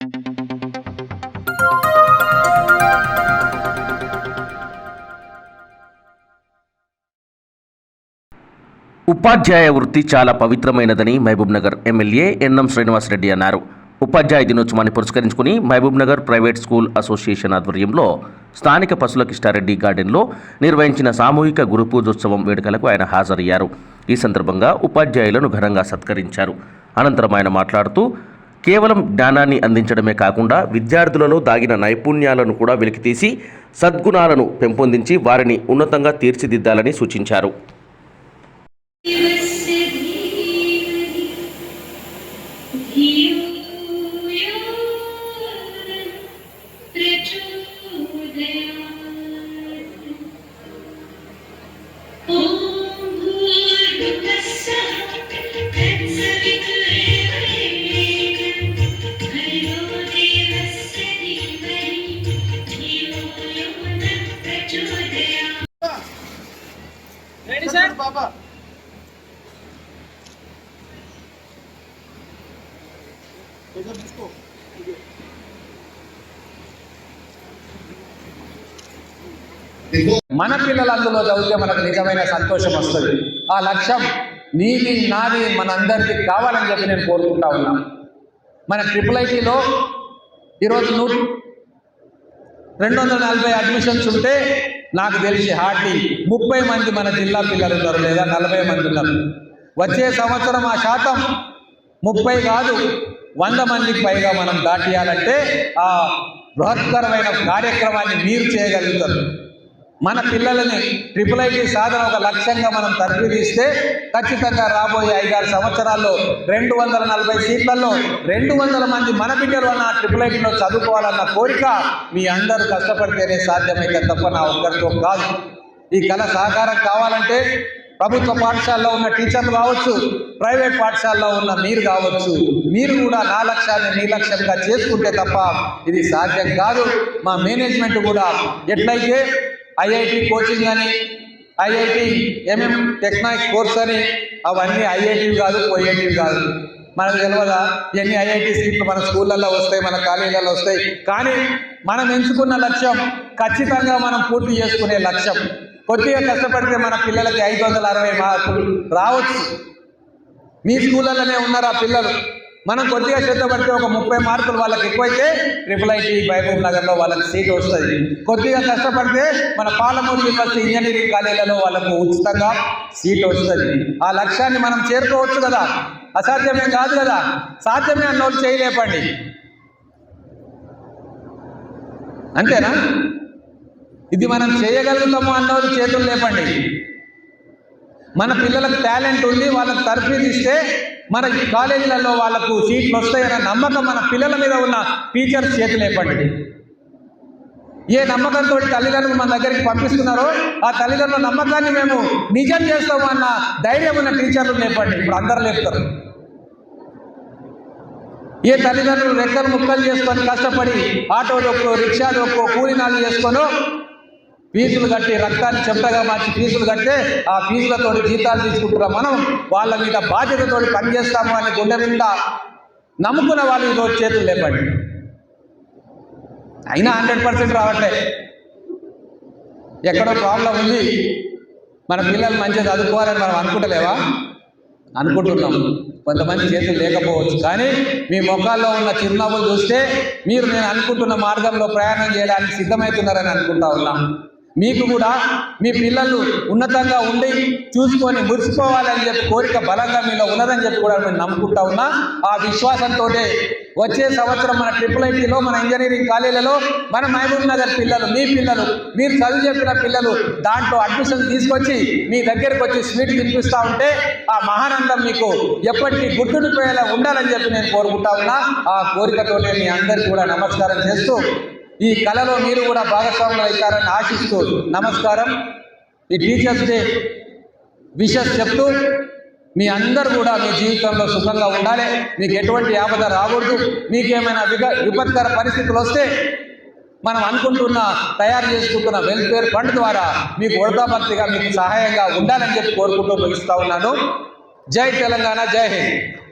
ఉపాధ్యాయ వృత్తి చాలా పవిత్రమైనదని మహబూబ్నగర్ ఎమ్మెల్యే ఎన్ఎం శ్రీనివాసరెడ్డి అన్నారు. ఉపాధ్యాయ దినోత్సవాన్ని పురస్కరించుకుని మహబూబ్నగర్ ప్రైవేట్ స్కూల్ అసోసియేషన్ ఆధ్వర్యంలో స్థానిక పశుల కిష్టారెడ్డి గార్డెన్లో నిర్వహించిన సామూహిక గురుపూజోత్సవం వేడుకలకు ఆయన హాజరయ్యారు. ఈ సందర్భంగా ఉపాధ్యాయులను ఘనంగా సత్కరించారు. అనంతరం ఆయన మాట్లాడుతూ కేవలం జ్ఞానాన్ని అందించడమే కాకుండా విద్యార్థులలో దాగిన నైపుణ్యాలను కూడా వెలికితీసి సద్గుణాలను పెంపొందించి వారిని ఉన్నతంగా తీర్చిదిద్దాలని సూచించారు. సార్. బాబా. మన పిల్లలు అందులో చదివితే మనకు నిజమైన సంతోషం వస్తుంది. ఆ లక్ష్యం నీది నాది మనందరికీ కావాలని చెప్పి నేను కోరుకుంటా ఉన్నా. మన ట్రిపుల్ ఐటీలో ఈరోజు నూట రెండు వందల నలభై అడ్మిషన్స్ ఉంటే నాకు తెలిసి హార్టీ ముప్పై మంది మన జిల్లా పిల్లలు ఉన్నారు లేదా నలభై మంది ఉన్నారు. వచ్చే సంవత్సరం ఆ శాతం ముప్పై కాదు వంద మందికి పైగా మనం దాటియాలంటే ఆ బృహత్తరమైన కార్యక్రమాన్ని మీరు చేయగలుగుతారు. మన పిల్లలని ట్రిపుల్ ఐటీ సాధన ఒక లక్ష్యంగా మనం తర్ఫీదిస్తే ఖచ్చితంగా రాబోయే ఐదారు సంవత్సరాల్లో రెండు వందల నలభై సీట్లలో రెండు వందల మంది మన బిడ్డలు అన్న ట్రిపుల్ ఐటీలో చదువుకోవాలన్న కోరిక మీ అందరూ కష్టపడితేనే సాధ్యమైతే తప్ప నా ఒక్కరితో కాదు. ఈ కళ సహకారం కావాలంటే ప్రభుత్వ పాఠశాలలో ఉన్న టీచర్లు కావచ్చు ప్రైవేట్ పాఠశాలలో ఉన్న మీరు కావచ్చు. మీరు కూడా నా లక్ష్యాన్ని మీ లక్ష్యంగా చేసుకుంటే తప్ప ఇది సాధ్యం కాదు. మా మేనేజ్మెంట్ కూడా ఎట్లయితే ఐఐటి కోచింగ్ అని ఐఐటి ఎంఎం టెక్నాలజీ కోర్స్ అని అవన్నీ ఐఐటివి కాదు ఓఐటివి కాదు. మనకు తెలియదా ఎన్ని ఐఐటి సీట్లు మన స్కూళ్ళల్లో వస్తాయి మన కాలేజీలలో వస్తాయి. కానీ మనం ఎంచుకున్న లక్ష్యం ఖచ్చితంగా మనం పూర్తి చేసుకునే లక్ష్యం. కొద్దిగా కష్టపడితే మన పిల్లలకి ఐదు వందల అరవై మార్కులు రావచ్చు. మీ స్కూళ్ళలోనే ఉన్నారు ఆ పిల్లలు? మనం కొద్దిగా శ్రద్ధ పడితే ఒక ముప్పై మార్కులు వాళ్ళకి ఎక్కువైతే ట్రిపుల్ ఐటీ మహబూబ్ నగర్లో వాళ్ళకి సీట్ వస్తుంది. కొద్దిగా కష్టపడితే మన పాలమూరు యూనివర్సిటీ ఇంజనీరింగ్ కాలేజీలలో వాళ్ళకు ఉచితంగా సీట్ వస్తుంది. ఆ లక్ష్యాన్ని మనం చేరుకోవచ్చు కదా? అసాధ్యమేం కాదు కదా? సాధ్యమే అన్నోళ్ళు చేయలేపండి. అంతేనా? ఇది మనం చేయగలుగుతాము అన్నోళ్ళు చేతులు లేపండి. మన పిల్లలకు టాలెంట్ ఉంది వాళ్ళకి తర్ఫీదు ఇస్తే మన కాలేజీలలో వాళ్ళకు సీట్లు వస్తాయన్న నమ్మకం మన పిల్లల మీద ఉన్న టీచర్స్ చేతులు లేపండి ఏ నమ్మకంతో తల్లిదండ్రులు మన దగ్గరికి పంపిస్తున్నారో ఆ తల్లిదండ్రుల నమ్మకాన్ని మేము నిజం చేస్తాము అన్న ధైర్యం ఉన్న టీచర్లు లేపండి ఇప్పుడు అందరు లేపుతారు. ఏ తల్లిదండ్రులు రెక్కలు ముక్కలు చేసుకొని కష్టపడి ఆటో దొక్కో రిక్షా దొక్కో కూలినాలు చేసుకొనో ఫీజులు కట్టి రక్తాన్ని చెమటగా మార్చి ఫీజులు కట్టే ఆ ఫీజులతో జీతాలు తీసుకుంటున్నాం మనం వాళ్ళ మీద బాధ్యతతో పనిచేస్తాము అని గుండె నిండా నమ్ముకున్న వాళ్ళు ఈరోజు చేతులు లేపండి. అయినా హండ్రెడ్ పర్సెంట్ రావట్లే. ఎక్కడో ప్రాబ్లం ఉంది. మన పిల్లలు మంచిగా చదువుకోవాలని మనం అనుకుంటలేవా? అనుకుంటున్నాం. కొంతమంది చేతులు లేకపోవచ్చు. కానీ మీ ముఖాల్లో ఉన్న చిరునవ్వులు చూస్తే మీరు నేను అనుకుంటున్న మార్గంలో ప్రయాణం చేయడానికి సిద్ధమవుతున్నారని అనుకుంటా ఉన్నాం. మీకు కూడా మీ పిల్లలు ఉన్నతంగా ఉండి చూసుకొని మురిసిపోవాలని చెప్పి కోరిక బలంగా మీలో ఉన్నదని చెప్పి కూడా నేను నమ్ముకుంటా ఉన్నా. ఆ విశ్వాసంతో వచ్చే సంవత్సరం మన ట్రిపుల్ ఐటీలో మన ఇంజనీరింగ్ కాలేజీలలో మన మహబూబ్ నగర్ పిల్లలు మీ పిల్లలు మీరు చదువు చెప్పిన పిల్లలు దాంట్లో అడ్మిషన్ తీసుకొచ్చి మీ దగ్గరకు వచ్చి స్వీట్ తినిపిస్తూ ఉంటే ఆ మహానందం మీకు ఎప్పటికీ గుర్తుండిపోయేలా ఉండాలని చెప్పి నేను కోరుకుంటా ఉన్నా. ఆ కోరికతోనే మీ అందరికీ కూడా నమస్కారం చేస్తూ ఈ కళలో మీరు కూడా భాగస్వాములు అవుతారని ఆశిస్తూ నమస్కారం. ఈ టీచర్స్ డే విషస్ చెప్తూ మీ అందరు కూడా మీ జీవితంలో సుఖంగా ఉండాలి. మీకు ఎటువంటి ఆపద రాకూడదు. మీకేమైనా విగ విపత్కర పరిస్థితులు వస్తే మనం అనుకుంటున్న తయారు చేసుకుంటున్న వెల్ఫేర్ ఫండ్ ద్వారా మీకు ఉడతాభక్తిగా మీకు సహాయంగా ఉండాలని చెప్పి కోరుకుంటూ ముగిస్తూ ఉన్నాను. జై తెలంగాణ జై హింద్.